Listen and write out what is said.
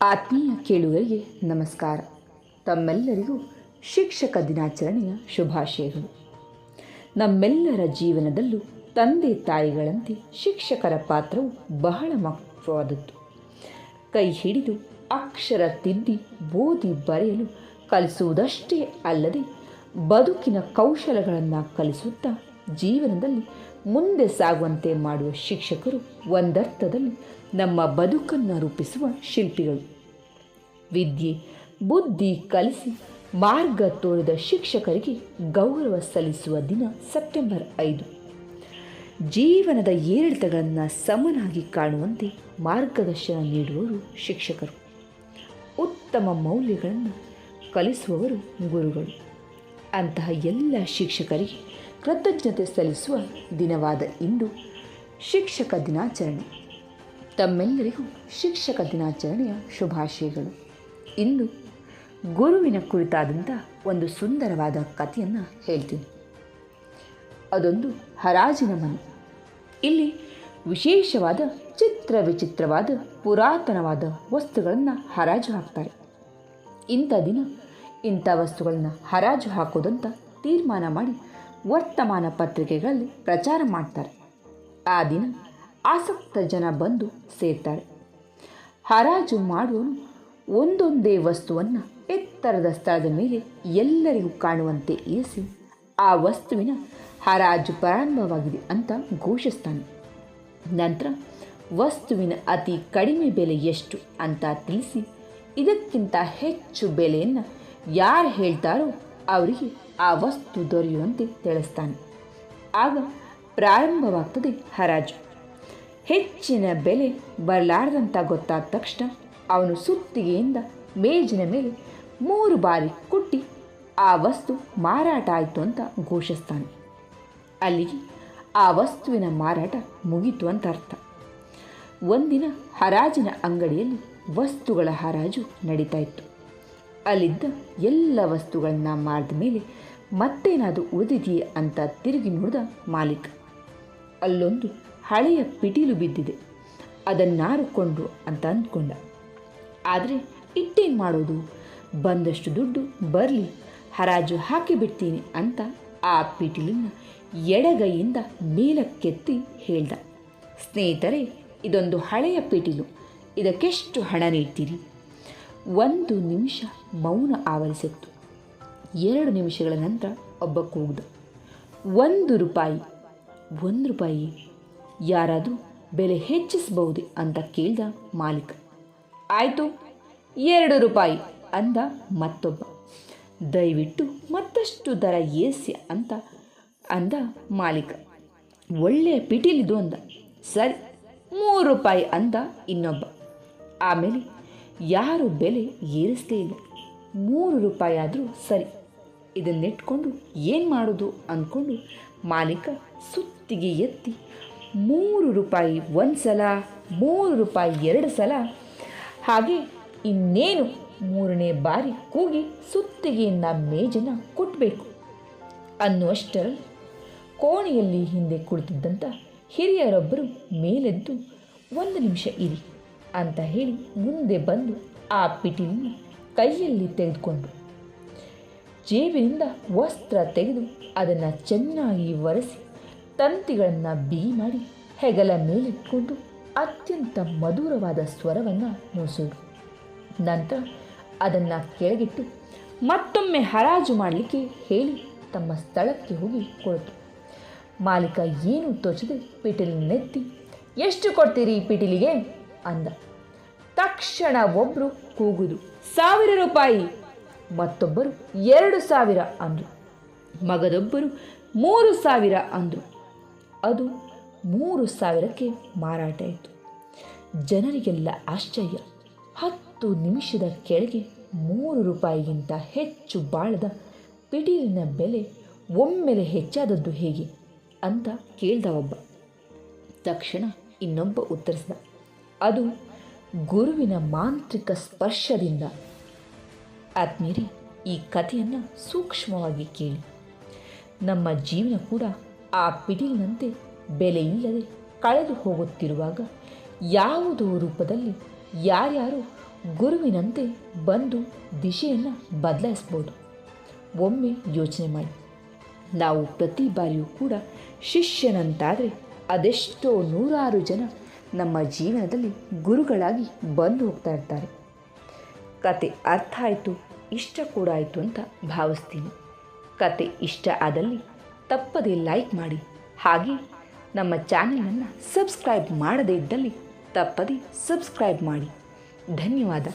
ಆತ್ಮೀಯ ಕೇಳುಗರಿಗೆ ನಮಸ್ಕಾರ. ತಮ್ಮೆಲ್ಲರಿಗೂ ಶಿಕ್ಷಕ ದಿನಾಚರಣೆಯ ಶುಭಾಶಯಗಳು. ನಮ್ಮೆಲ್ಲರ ಜೀವನದಲ್ಲೂ ತಂದೆ ತಾಯಿಗಳಂತೆ ಶಿಕ್ಷಕರ ಪಾತ್ರವು ಬಹಳ ಮಹತ್ವವಾದದ್ದು. ಕೈ ಹಿಡಿದು ಅಕ್ಷರ ತಿದ್ದಿ ಓದಿ ಬರೆಯಲು ಕಲಿಸುವುದಷ್ಟೇ ಅಲ್ಲದೆ ಬದುಕಿನ ಕೌಶಲಗಳನ್ನು ಕಲಿಸುತ್ತಾ ಜೀವನದಲ್ಲಿ ಮುಂದೆ ಸಾಗುವಂತೆ ಮಾಡುವ ಶಿಕ್ಷಕರು ಒಂದರ್ಥದಲ್ಲಿ ನಮ್ಮ ಬದುಕನ್ನು ರೂಪಿಸುವ ಶಿಲ್ಪಿಗಳು. ವಿದ್ಯೆ, ಬುದ್ಧಿ ಕಲಿಸಿ ಮಾರ್ಗ ತೋರಿದ ಶಿಕ್ಷಕರಿಗೆ ಗೌರವ ಸಲ್ಲಿಸುವ ದಿನ ಸೆಪ್ಟೆಂಬರ್ ಐದು. ಜೀವನದ ಏರಿಳಿತಗಳನ್ನು ಸಮನಾಗಿ ಕಾಣುವಂತೆ ಮಾರ್ಗದರ್ಶನ ನೀಡುವವರು ಶಿಕ್ಷಕರು. ಉತ್ತಮ ಮೌಲ್ಯಗಳನ್ನು ಕಲಿಸುವವರು ಗುರುಗಳು. ಅಂತಹ ಎಲ್ಲ ಶಿಕ್ಷಕರಿಗೆ ಕೃತಜ್ಞತೆ ಸಲ್ಲಿಸುವ ದಿನವಾದ ಇಂದು ಶಿಕ್ಷಕ ದಿನಾಚರಣೆ. ತಮ್ಮೆಲ್ಲರಿಗೂ ಶಿಕ್ಷಕ ದಿನಾಚರಣೆಯ ಶುಭಾಶಯಗಳು. ಇಂದು ಗುರುವಿನ ಕುರಿತಾದಂಥ ಒಂದು ಸುಂದರವಾದ ಕಥೆಯನ್ನು ಹೇಳ್ತೀನಿ. ಅದೊಂದು ಹರಾಜಿನ ಮನೆ. ಇಲ್ಲಿ ವಿಶೇಷವಾದ ಚಿತ್ರ ವಿಚಿತ್ರವಾದ ಪುರಾತನವಾದ ವಸ್ತುಗಳನ್ನು ಹರಾಜು ಹಾಕ್ತಾರೆ. ಇಂಥ ದಿನ ಇಂಥ ವಸ್ತುಗಳನ್ನು ಹರಾಜು ಹಾಕೋದಂತ ತೀರ್ಮಾನ ಮಾಡಿ ವರ್ತಮಾನ ಪತ್ರಿಕೆಗಳಲ್ಲಿ ಪ್ರಚಾರ ಮಾಡ್ತಾರೆ. ಆ ದಿನ ಆಸಕ್ತ ಜನ ಬಂದು ಸೇರ್ತಾರೆ. ಹರಾಜು ಮಾಡುವನು ಒಂದೊಂದೇ ವಸ್ತುವನ್ನು ಎತ್ತರದ ಸ್ಥಳದ ಮೇಲೆ ಎಲ್ಲರಿಗೂ ಕಾಣುವಂತೆ ಇರಿಸಿ, ಆ ವಸ್ತುವಿನ ಹರಾಜು ಪ್ರಾರಂಭವಾಗಿದೆ ಅಂತ ಘೋಷಿಸ್ತಾನೆ. ನಂತರ ವಸ್ತುವಿನ ಅತಿ ಕಡಿಮೆ ಬೆಲೆ ಎಷ್ಟು ಅಂತ ತಿಳಿಸಿ, ಇದಕ್ಕಿಂತ ಹೆಚ್ಚು ಬೆಲೆಯನ್ನು ಯಾರು ಹೇಳ್ತಾರೋ ಅವರಿಗೆ ಆ ವಸ್ತು ದೊರೆಯುವಂತೆ ತಿಳಿಸ್ತಾನೆ. ಆಗ ಪ್ರಾರಂಭವಾಗ್ತದೆ ಹರಾಜು. ಹೆಚ್ಚಿನ ಬೆಲೆ ಬರಲಾರ್ದಂತ ಗೊತ್ತಾದ ತಕ್ಷಣ ಅವನು ಸುತ್ತಿಗೆಯಿಂದ ಮೇಜಿನ ಮೇಲೆ ಮೂರು ಬಾರಿ ಕುಟ್ಟಿ ಆ ವಸ್ತು ಮಾರಾಟ ಆಯಿತು ಅಂತ ಘೋಷಿಸ್ತಾನೆ. ಅಲ್ಲಿಗೆ ಆ ವಸ್ತುವಿನ ಮಾರಾಟ ಮುಗೀತು ಅಂತ ಅರ್ಥ. ಒಂದಿನ ಹರಾಜಿನ ಅಂಗಡಿಯಲ್ಲಿ ವಸ್ತುಗಳ ಹರಾಜು ನಡೀತಾ ಇತ್ತು. ಅಲ್ಲಿದ್ದ ಎಲ್ಲ ವಸ್ತುಗಳನ್ನು ಮಾರಿದ ಮೇಲೆ ಮತ್ತೇನಾದರೂ ಉಳಿದಿದೆಯೇ ಅಂತ ತಿರುಗಿ ನೋಡಿದ ಮಾಲೀಕ. ಅಲ್ಲೊಂದು ಹಳೆಯ ಪಿಟೀಲು ಬಿದ್ದಿದೆ. ಅದನ್ನಾರುಕೊಂಡು ಅಂತ ಅಂದ್ಕೊಂಡ. ಆದರೆ ಇಟ್ಟೇನು ಮಾಡೋದು? ಬಂದಷ್ಟು ದುಡ್ಡು ಬರಲಿ, ಹರಾಜು ಹಾಕಿಬಿಡ್ತೀನಿ ಅಂತ ಆ ಪಿಟೀಲನ್ನು ಎಡಗೈಯಿಂದ ಮೇಲಕ್ಕೆತ್ತಿ ಹೇಳ್ದ. ಸ್ನೇಹಿತರೆ, ಇದೊಂದು ಹಳೆಯ ಪಿಟೀಲು. ಇದಕ್ಕೆಷ್ಟು ಹಣ ನೀಡ್ತೀರಿ? ಒಂದು ನಿಮಿಷ ಮೌನ ಆವರಿಸಿತ್ತು. ಎರಡು ನಿಮಿಷಗಳ ನಂತರ ಒಬ್ಬ ಕೂಗಿದ. ಒಂದು ರೂಪಾಯಿ ಒಂದು ರೂಪಾಯಿ. ಯಾರಾದರೂ ಬೆಲೆ ಹೆಚ್ಚಿಸಬಹುದು ಅಂತ ಕೇಳಿದ ಮಾಲೀಕ. ಆಯಿತು, ಎರಡು ರೂಪಾಯಿ ಅಂದ ಮತ್ತೊಬ್ಬ. ದಯವಿಟ್ಟು ಮತ್ತಷ್ಟು ದರ ಏರಿಸಿ ಅಂತ ಅಂದ ಮಾಲೀಕ. ಒಳ್ಳೆಯ ಪಿಟೀಲಿದು ಅಂದ. ಸರಿ, ಮೂರು ರೂಪಾಯಿ ಅಂದ ಇನ್ನೊಬ್ಬ. ಆಮೇಲೆ ಯಾರು ಬೆಲೆ ಏರಿಸಲೇ ಇಲ್ಲ. ಮೂರು ರೂಪಾಯಿ ಆದರೂ ಸರಿ. ಇದನ್ನಿಟ್ಕೊಂಡು ಏನು ಮಾಡೋದು ಅಂದ್ಕೊಂಡು ಮಾಲೀಕ ಸುತ್ತಿಗೆ ಎತ್ತಿ ಮೂರು ರೂಪಾಯಿ ಒಂದು ಸಲ ಮೂರು ರೂಪಾಯಿ ಎರಡು ಸಲ ಹಾಗೆ ಇನ್ನೇನು ಮೂರನೇ ಬಾರಿ ಕೂಗಿ ಸುತ್ತಿಗೆಯನ್ನ ಮೇಜನ್ನು ಕೊಟ್ಟಬೇಕು ಅನ್ನುವಷ್ಟರಲ್ಲಿ ಕೋಣೆಯಲ್ಲಿ ಹಿಂದೆ ಕುಳಿತಿದ್ದಂಥ ಹಿರಿಯರೊಬ್ಬರು ಮೇಲೆದ್ದು, ಒಂದು ನಿಮಿಷ ಇರಿ ಅಂತ ಹೇಳಿ ಮುಂದೆ ಬಂದು ಆ ಪಿಟೀಲನ್ನು ಕೈಯಲ್ಲಿ ತೆಗೆದುಕೊಂಡು ಜೇಬಿನಿಂದ ವಸ್ತ್ರ ತೆಗೆದು ಅದನ್ನು ಚೆನ್ನಾಗಿ ಒರೆಸಿ ತಂತಿಗಳನ್ನು ಬಿಗಿ ಮಾಡಿ ಹೆಗಲ ಮೇಲಿಟ್ಕೊಂಡು ಅತ್ಯಂತ ಮಧುರವಾದ ಸ್ವರವನ್ನು ನುಡಿಸೋದು ನಂತರ ಅದನ್ನು ಕೆಳಗಿಟ್ಟು ಮತ್ತೊಮ್ಮೆ ಹರಾಜು ಮಾಡಲಿಕ್ಕೆ ಹೇಳಿ ತಮ್ಮ ಸ್ಥಳಕ್ಕೆ ಹೋಗಿ ಕುಳಿತು. ಮಾಲೀಕ ಏನು ತೋಚದೆ ಪಿಟೀಲನ್ನೆತ್ತಿ ಎಷ್ಟು ಕೊಡ್ತೀರಿ ಈ ಪಿಟೀಲಿಗೆ? ಅಂದ. ತಕ್ಷಣ ಒಬ್ಬರು ಕೂಗುದು, ಸಾವಿರ ರೂಪಾಯಿ. ಮತ್ತೊಬ್ಬರು ಎರಡು ಸಾವಿರ ಅಂದರು. ಮಗದೊಬ್ಬರು ಮೂರು ಸಾವಿರ ಅಂದರು. ಅದು ಮೂರು ಸಾವಿರಕ್ಕೆ ಮಾರಾಟ ಆಯಿತು. ಜನರಿಗೆಲ್ಲ ಆಶ್ಚರ್ಯ. ಹತ್ತು ನಿಮಿಷದ ಕೆಳಗೆ ಮೂರು ರೂಪಾಯಿಗಿಂತ ಹೆಚ್ಚು ಬಾಳದ ಪಿಟೀಲಿನ ಬೆಲೆ ಒಮ್ಮೆಲೆ ಹೆಚ್ಚಾದದ್ದು ಹೇಗೆ ಅಂತ ಕೇಳ್ದ ಒಬ್ಬ. ತಕ್ಷಣ ಇನ್ನೊಬ್ಬ ಉತ್ತರಿಸಿದ. ಅದು ಗುರುವಿನ ಮಾಂತ್ರಿಕ ಸ್ಪರ್ಶದಿಂದ ಆತ್ಮೀಯರೇ ಈ ಕಥೆಯನ್ನು ಸೂಕ್ಷ್ಮವಾಗಿ ಕೇಳಿ. ನಮ್ಮ ಜೀವನ ಕೂಡ ಆ ಪಿಡಿಲಿನಂತೆ ಬೆಲೆ ಇಲ್ಲದೆ ಕಳೆದು ಹೋಗುತ್ತಿರುವಾಗ ಯಾವುದೋ ರೂಪದಲ್ಲಿ ಯಾರ್ಯಾರು ಗುರುವಿನಂತೆ ಬಂದು ದಿಶೆಯನ್ನು ಬದಲಾಯಿಸ್ಬೋದು. ಒಮ್ಮೆ ಯೋಚನೆ ಮಾಡಿ. ನಾವು ಪ್ರತಿ ಬಾರಿಯೂ ಕೂಡ ಶಿಷ್ಯನಂತಾದರೆ ಅದೆಷ್ಟೋ ನೂರಾರು ಜನ ನಮ್ಮ ಜೀವನದಲ್ಲಿ ಗುರುಗಳಾಗಿ ಬಂದು ಹೋಗ್ತಾ ಇರ್ತಾರೆ. ಕತೆ ಅರ್ಥ ಆಯಿತು, ಇಷ್ಟ ಕೂಡ ಆಯಿತು ಅಂತ ಭಾವಿಸ್ತೀನಿ. ಕತೆ ಇಷ್ಟ ಆದಲ್ಲಿ ತಪ್ಪದೇ ಲೈಕ್ ಮಾಡಿ. ಹಾಗೆ ನಮ್ಮ ಚಾನೆಲನ್ನು ಸಬ್ಸ್ಕ್ರೈಬ್ ಮಾಡದೇ ಇದ್ದಲ್ಲಿ ತಪ್ಪದೇ ಸಬ್ಸ್ಕ್ರೈಬ್ ಮಾಡಿ. ಧನ್ಯವಾದ.